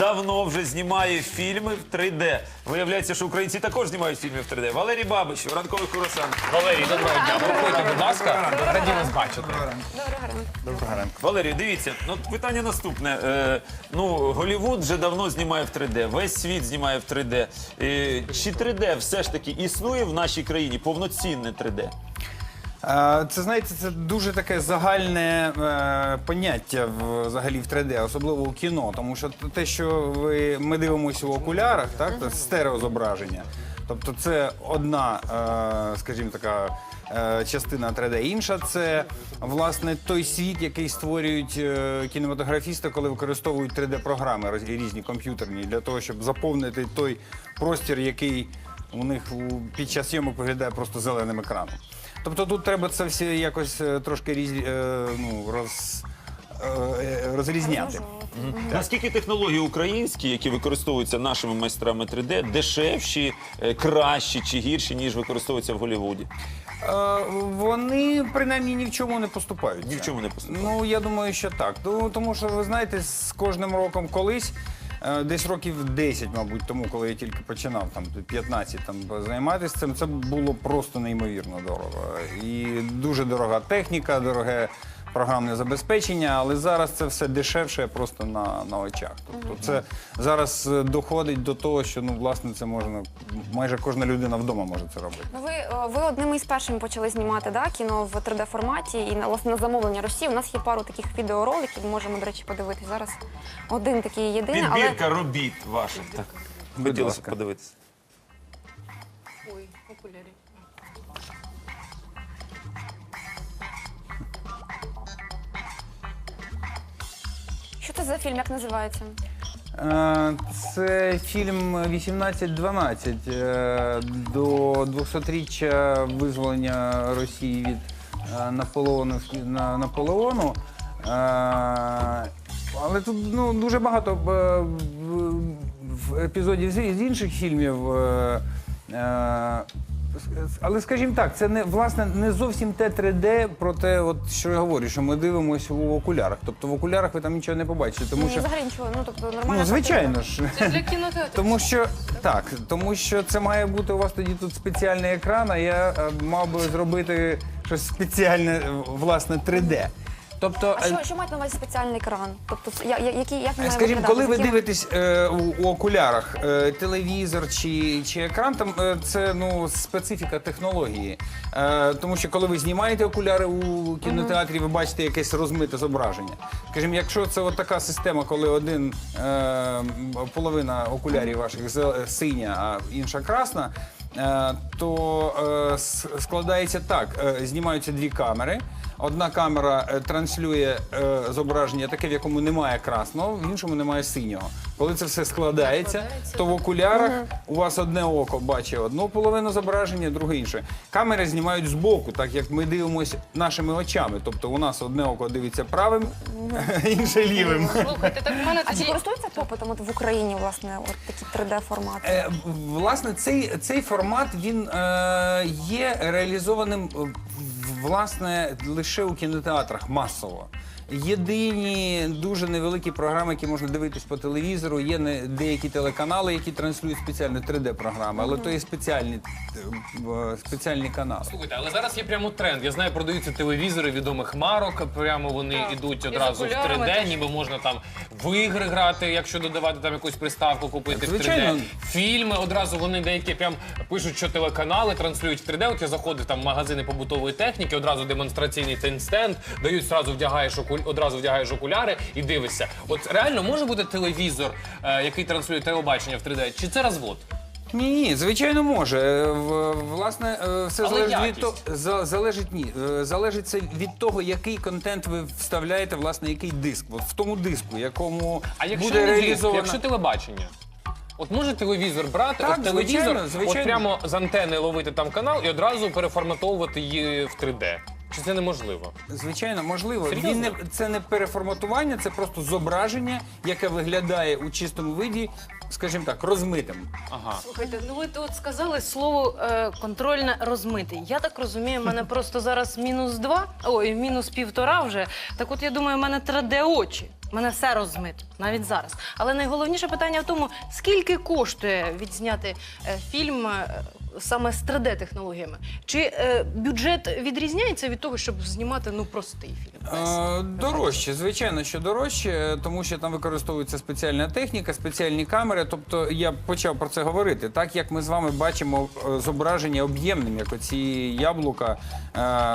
давно вже знімає фільми в 3D. Виявляється, що українці також знімають фільми в 3D. Валерій Бабич, ранковий куросан. Валерій, доброго дня. Проходьте, будь ласка. Раді вас бачити. Доброго ранку. Валерій, дивіться, ну питання наступне. Е, ну, Голівуд вже давно знімає в 3D, весь світ знімає в 3D. Е, чи 3D все ж таки існує в нашій країні повноцінне 3D? Це знаєте, це дуже таке загальне е, поняття в- взагалі в 3D, особливо у кіно. Тому що те, що ви, ми дивимося в окулярах, так, це стереозображення. Тобто це одна, е, скажімо така. е, Частина 3D. Інша це власне той світ, який створюють е, кінематографісти, коли використовують 3D-програми роз- різні комп'ютерні для того, щоб заповнити той простір, який у них під час зйомок виглядає просто зеленим екраном. Тобто тут треба це все якось е, трошки різ, е, ну, роз, е, розрізняти. Наскільки технології українські, які використовуються нашими майстрами 3D, дешевші, е, кращі чи гірші, ніж використовуються в Голівуді? Е, Вони принаймні ні в чому не поступають. Ні в чому не поступають. Ну я думаю, що так. Ну, тому що ви знаєте, з кожним роком колись. Е, Десь років 10, мабуть, тому, коли я тільки починав, там 15 там займатися цим, це було просто неймовірно дорого. І дуже дорога техніка, дороге програмне забезпечення, але зараз це все дешевше просто на, на очах. Тобто це зараз е, доходить до того, що ну власне це можна майже кожна людина вдома може це робити. Ну, ви, е, ви одними із першими почали знімати да, кіно в 3D форматі і на власне на замовлення Росії. У нас є пару таких відеороликів, можемо, до речі, подивитись. Зараз один такий єдиний, але Підбірка робіт ваших. Так. Будь Хотілося ласка. подивитися. Що це за фільм? Як називається? Е, Це фільм 1812 е, до 200-річчя визволення Росії від е, Наполеону, на- Наполеону. Але тут ну, дуже багато в- епізодів з інших фільмів. Але скажімо так, це не власне не зовсім те 3D, про те, от що я говорю, що ми дивимося в окулярах. Тобто в окулярах ви там нічого не побачите, тому Ні, що взагалі нічого. Ну тобто нормально. ну звичайно ж. Це для кінотеатру. Тому що так, тому що це має бути у вас тоді тут спеціальний екран, а я е, мав би зробити щось спеціальне, е, власне, 3D. Тобто, А е, що, що мають на увазі спеціальний екран? Тобто, я, я, який, як він має Скажімо, виглядати? коли ви З яким- дивитесь е, у, у окулярах е, телевізор чи, чи екран, там е, це ну специфіка технології. Е, тому що коли ви знімаєте окуляри у кінотеатрі, ви бачите якесь розмите зображення. Скажімо, якщо це от така система, коли один е, половина окулярів ваших зе- синя, а інша красна. Е, То е, складається так: е, знімаються дві камери. Одна камера транслює зображення таке, в якому немає красного, в іншому немає синього. Коли це все складається, то в окулярах у вас одне око бачить одну половину зображення, друге інше. Камери знімають збоку, так як ми дивимося нашими очами. Тобто у нас одне око дивиться правим, інше лівим. Слухайте, так в мене А чи тоді користується попитом от в Україні, власне, от такі 3D формати? Е, Власне, цей, цей формат він е, є реалізованим е, власне лише у кінотеатрах масово. Єдині дуже невеликі програми, які можна дивитись по телевізору. Є не деякі телеканали, які транслюють спеціально 3D-програми, але то є спеціальні, е, спеціальні канали. Слухайте, але зараз є прямо тренд. Я знаю, продаються телевізори відомих марок. Прямо вони Так. йдуть І одразу в окулярами 3D, теж. ніби можна там в ігри грати, якщо додавати там якусь приставку, купити Звичайно. в 3D. Фільми одразу вони деякі прям пишуть, що телеканали транслюють в 3D. От я заходив там в магазини побутової техніки, одразу демонстраційний цей стенд, дають зразу вдягаєш окуль... одразу вдягаєш окуляри і дивишся. От реально може бути телевізор, е, який транслює телебачення в 3D? Чи це розвод? Ні, ні, звичайно, може. Е, в- Власне, е, все Але залежить від якість? за- залежить ні. Е, Залежить це від того, який контент ви вставляєте, власне, який диск. От в тому диску, якому А якщо буде не диск, реалізовано. якщо телебачення? От може телевізор брати, Так, от телевізор, звичайно, звичайно. от прямо з антени ловити там канал і одразу переформатовувати її в 3D. Чи це неможливо? Звичайно, можливо. Серйозно? Він не це не переформатування, це просто зображення, яке виглядає у чистому виді, скажімо так, розмитим. Ага. Слухайте, ну ви тут сказали слово е, контрольне розмитий. Я так розумію, в мене просто зараз мінус два, ой, мінус півтора вже. Так от я думаю, в мене 3D очі. Мене все розмито, навіть зараз. Але найголовніше питання в тому, скільки коштує відзняти е, фільм е, саме з 3D-технологіями? Чи е, бюджет відрізняється від того, щоб знімати ну простий фільм? Дорожче, звичайно, що дорожче, тому що там використовується спеціальна техніка, спеціальні камери. Тобто я почав про це говорити. Так як ми з вами бачимо зображення об'ємним, як оці яблука,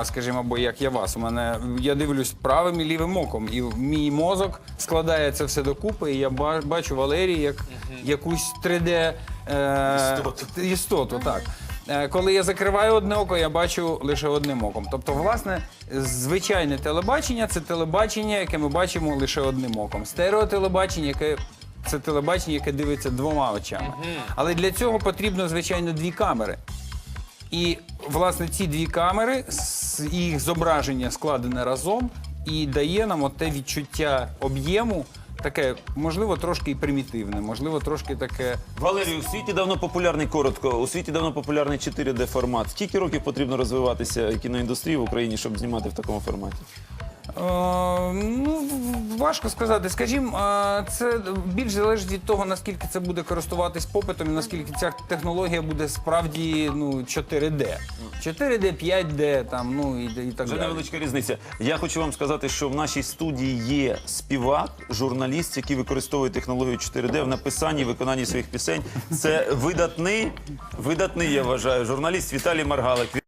скажімо, або як я вас. У мене я дивлюсь правим і лівим оком, і мій мозок складає це все докупи. І я бачу Валерій як якусь 3D е, Істоту. істоту. Так. Е, Коли я закриваю одне око, я бачу лише одним оком. Тобто, власне, звичайне телебачення це телебачення, яке ми бачимо лише одним оком. Стереотелебачення, яке це телебачення, яке дивиться двома очами. Але для цього потрібно, звичайно, дві камери. І, власне, ці дві камери, їх зображення складене разом і дає нам оте відчуття об'єму, таке, можливо, трошки і примітивне, можливо, трошки таке. Валерій, у світі давно популярний коротко. У світі давно популярний 4D формат. Скільки років потрібно розвиватися кіноіндустрії в Україні, щоб знімати в такому форматі? Е, ну, важко сказати. Скажімо, це більш залежить від того, наскільки це буде користуватись попитом і наскільки ця технологія буде справді ну, 4D. 4D, 5D, там, ну і, і так Вже далі. невеличка різниця. Я хочу вам сказати, що в нашій студії є співак, журналіст, який використовує технологію 4D в написанні і виконанні своїх пісень. Це видатний, видатний, я вважаю, журналіст Віталій Маргалик.